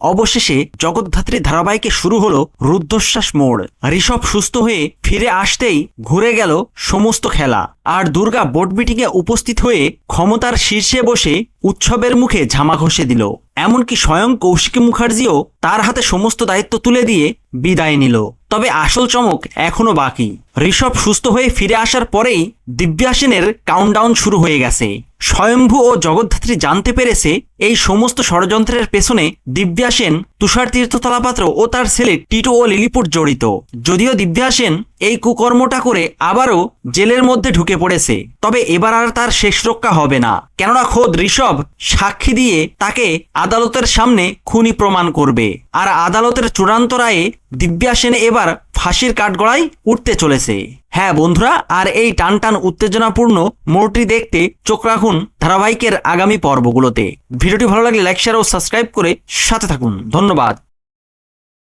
অবশেষে জগদ্ধাত্রী ধারাবাহিকে শুরু হলো রুদ্ধশ্বাস মোড়। ঋষভ সুস্থ হয়ে ফিরে আসতেই ঘুরে গেল সমস্ত খেলা। আর দুর্গা বোর্ড মিটিংয়ে উপস্থিত হয়ে ক্ষমতার শীর্ষে বসে উৎসবের মুখে ঝামা ঘষে দিল। এমনকি স্বয়ং কৌশিকী মুখার্জিও তার হাতে সমস্ত দায়িত্ব তুলে দিয়ে বিদায় নিল। তবে আসল চমক এখনও বাকি। ঋষভ সুস্থ হয়ে ফিরে আসার পরেই দিব্যাসেনের কাউন্টডাউন শুরু হয়ে গেছে। স্বয়ম্ভু ও জগদ্ধাত্রী জানতে পেরেছে এই সমস্ত ষড়যন্ত্রের পেছনে দিব্যাসেন, তুষার তীর্থ তালাপাত্র ও তার ছেলে টিটো ও লিলিপুট জড়িত। যদিও দিব্যাসেন এই কুকর্মটা করে আবারও জেলের মধ্যে ঢুকে পড়েছে, তবে এবার আর তার শেষ রক্ষা হবে না। কেননা খোদ ঋষভ সাক্ষী দিয়ে তাকে আদালতের সামনে খুনি প্রমাণ করবে। আর আদালতের চূড়ান্ত রায়ে দিব্যাসেন এবার ফাঁসির কাঠগড়ায় উঠতে চলেছে। হ্যাঁ বন্ধুরা, আর এই টান টান উত্তেজনাপূর্ণ মোড়টি দেখতে চোখ রাখুন ধারাবাহিকের আগামী পর্বগুলোতে। ভিডিওটি ভালো লাগলে লাইক শেয়ার ও সাবস্ক্রাইব করে সাথে থাকুন। ধন্যবাদ।